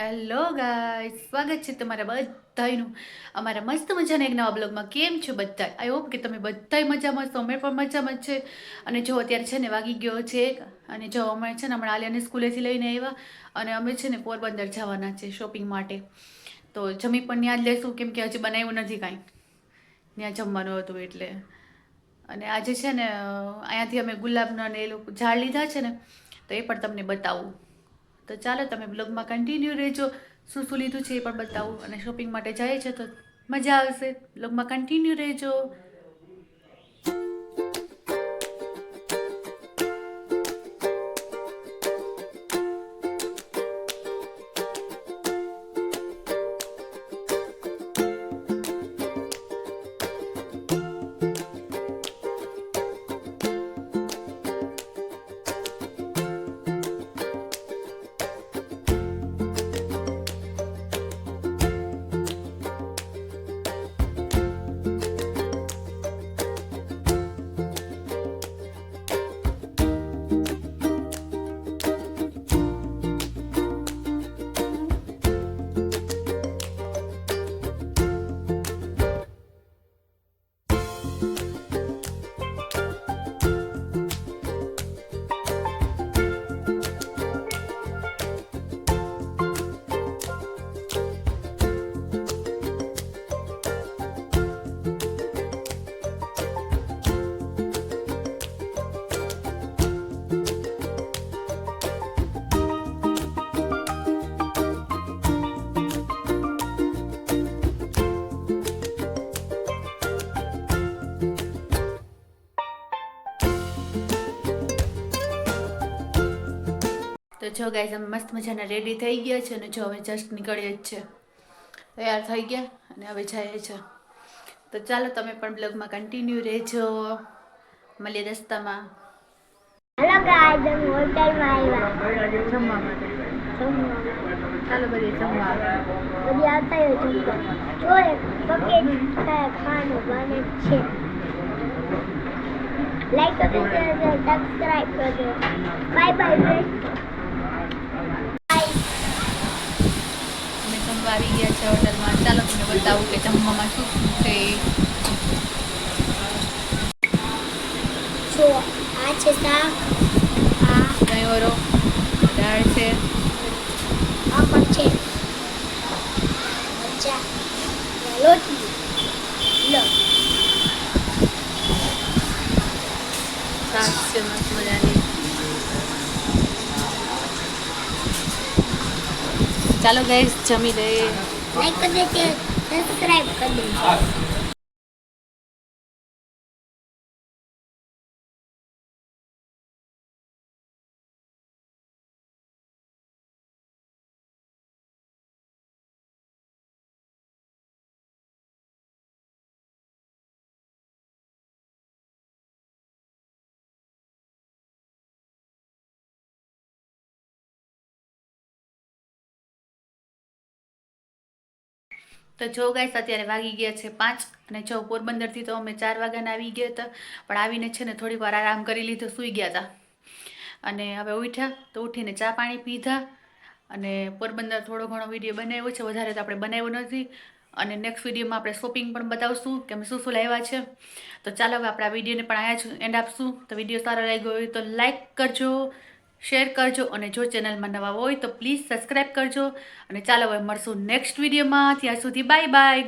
Hello ગાય સ્વાગત છે તમારા બધાનું અમારા મસ્ત મજાના એક નવા બ્લોગમાં. કેમ છો બધા આઈ હોપ કે તમે બધાય મજામાં છો. અમે પણ મજામાં છે. અને જો અત્યારે છે ને વાગી ગયો છે અને જો અમે છે ને હમણાં આલિયાને સ્કૂલેથી લઈને આવ્યા. અને અમે છે ને પોરબંદર જવાના છે શોપિંગ માટે. તો જમી પણ ત્યાં જ લેશું. કેમ કે હજી બનાવ્યું નથી કાંઈ. ત્યાં જમવાનું હતું એટલે. અને આજે છે ને અહીંયાથી અમે ગુલાબના ને એ લોકો ઝાડ લીધા છે ને, તો એ પણ તમને બતાવું. તો ચાલો તમે બ્લોગમાં કન્ટિન્યુ રહેજો. શું શું લીધું છે એ પણ બતાવું અને શોપિંગ માટે જાય છે તો મજા આવશે. બ્લોગમાં કન્ટિન્યુ રહેજો. તો જો ગાઈઝ અમે મસ્ત મજાના રેડી થઈ ગયા છે અને જો હવે જસ્ટ નીકળીએ જ છે. તૈયાર થઈ ગયા અને હવે જઈએ છે. તો ચાલો તમે પણ બ્લોગમાં કન્ટિન્યુ રહેજો. મળીએ રસ્તામાં. હેલો ગાઈઝ અમે હોટલમાં આવ્યા. જમવા માટે ચાલો બધી જમવા. બધી આવતા હોય જમવા. જો એક બકેટ ખાવાનું બને છે. લાઈક સબસ્ક્રાઇબ કરજો બાય બાય ફ્રેન્ડ અમે જમવા આવી ગયા છે હોટલમાં ચાલો તમને બતાવું કે જમવામાં શું શું છે જો આ છે શાક આ દહીંવરો દાળ છે આ પણ છે મરચા લોટી લો છાશ છે મસ્ત મજાની ચાલો ગાઈઝ જમી લઈએ લાઈક કરી દેજો સબસ્ક્રાઇબ કરી દેજો તો જો ગાઈસ અત્યારે વાગી ગયા છે પાંચ અને જો પોરબંદરથી તો અમે ચાર વાગ્યાના આવી ગયા હતા, પણ આવીને છે ને થોડીક વાર આરામ કરી લીધો, સૂઈ ગયા હતા. અને હવે ઉઠ્યા, તો ઉઠીને ચા પાણી પીધા અને પોરબંદર થોડો ઘણો વીડિયો બનાવ્યો છે, વધારે તો આપણે બનાવ્યો નથી. અને નેક્સ્ટ વિડીયોમાં આપણે શોપિંગ પણ બતાવશું કે અમે શું શું લાવ્યા છે. તો ચાલો હવે આપણે આ વિડીયોને પણ અહીંયા જ એન્ડ આપશું. તો વીડિયો સારો લાગ્યો હોય તો લાઈક કરજો. શેર કરજો અને જો ચેનલમાં નવા હોય તો પ્લીઝ સબસ્ક્રાઈબ કરજો. અને ચાલો હવે મળશું નેક્સ્ટ વિડીયોમાં. ત્યાં સુધી બાય બાય.